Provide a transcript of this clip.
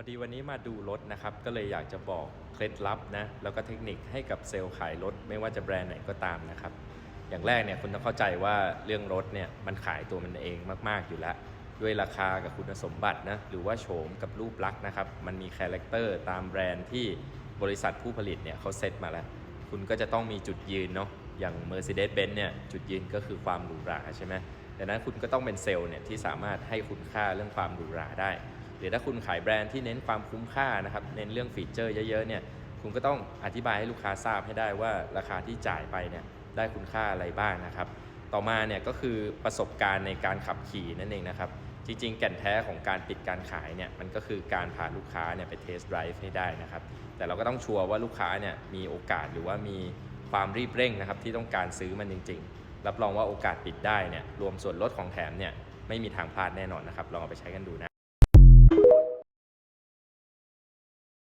พอดีวันนี้มาดูรถนะครับ ก็เลยอยากจะบอกเคล็ดลับนะ แล้วก็เทคนิคให้กับเซลล์ขายรถ ไม่ว่าจะแบรนด์ไหนก็ตามนะครับ อย่างแรกเนี่ยคุณต้องเข้าใจว่าเรื่องรถเนี่ยมันขายตัวมันเองมาก ๆ อยู่แล้ว ด้วยราคากับคุณสมบัตินะ หรือว่าโฉมกับรูปลักษณ์นะครับ มันมีคาแรคเตอร์ตามแบรนด์ที่บริษัทผู้ผลิตเนี่ยเขาเซตมาแล้ว คุณก็จะต้องมีจุดยืนเนาะ อย่าง Mercedes-Benz เนี่ยจุดยืนก็คือความหรูหราใช่ไหมดังนั้นคุณก็ต้องเป็นเซลล์เนี่ยที่สามารถให้คุณค่าเรื่องความหรูหราได้ หรือถ้าคุณขายแบรนด์ที่เน้นความคุ้มค่านะครับ เน้นเรื่องฟีเจอร์เยอะๆเนี่ย คุณก็ต้องอธิบายให้ลูกค้าทราบให้ได้ว่าราคาที่จ่ายไปเนี่ยได้คุณค่าอะไรบ้างนะครับ ต่อมาเนี่ยก็คือประสบการณ์ในการขับขี่นั่นเองนะครับ จริงๆ แก่นแท้ของการปิดการขายเนี่ยมันก็คือการพาลูกค้าเนี่ยไปเทสต์ไดรฟ์ให้ได้นะครับ แต่เราก็ต้องชัวร์ว่าลูกค้าเนี่ยมีโอกาสหรือว่ามีความรีบเร่งนะครับที่ต้องการซื้อมันจริง ๆ รับรองว่าโอกาสปิดได้เนี่ยรวมส่วนลดของแถมเนี่ยไม่มีทางพลาดแน่นอนนะครับ ลองเอาไปใช้กันดูนะ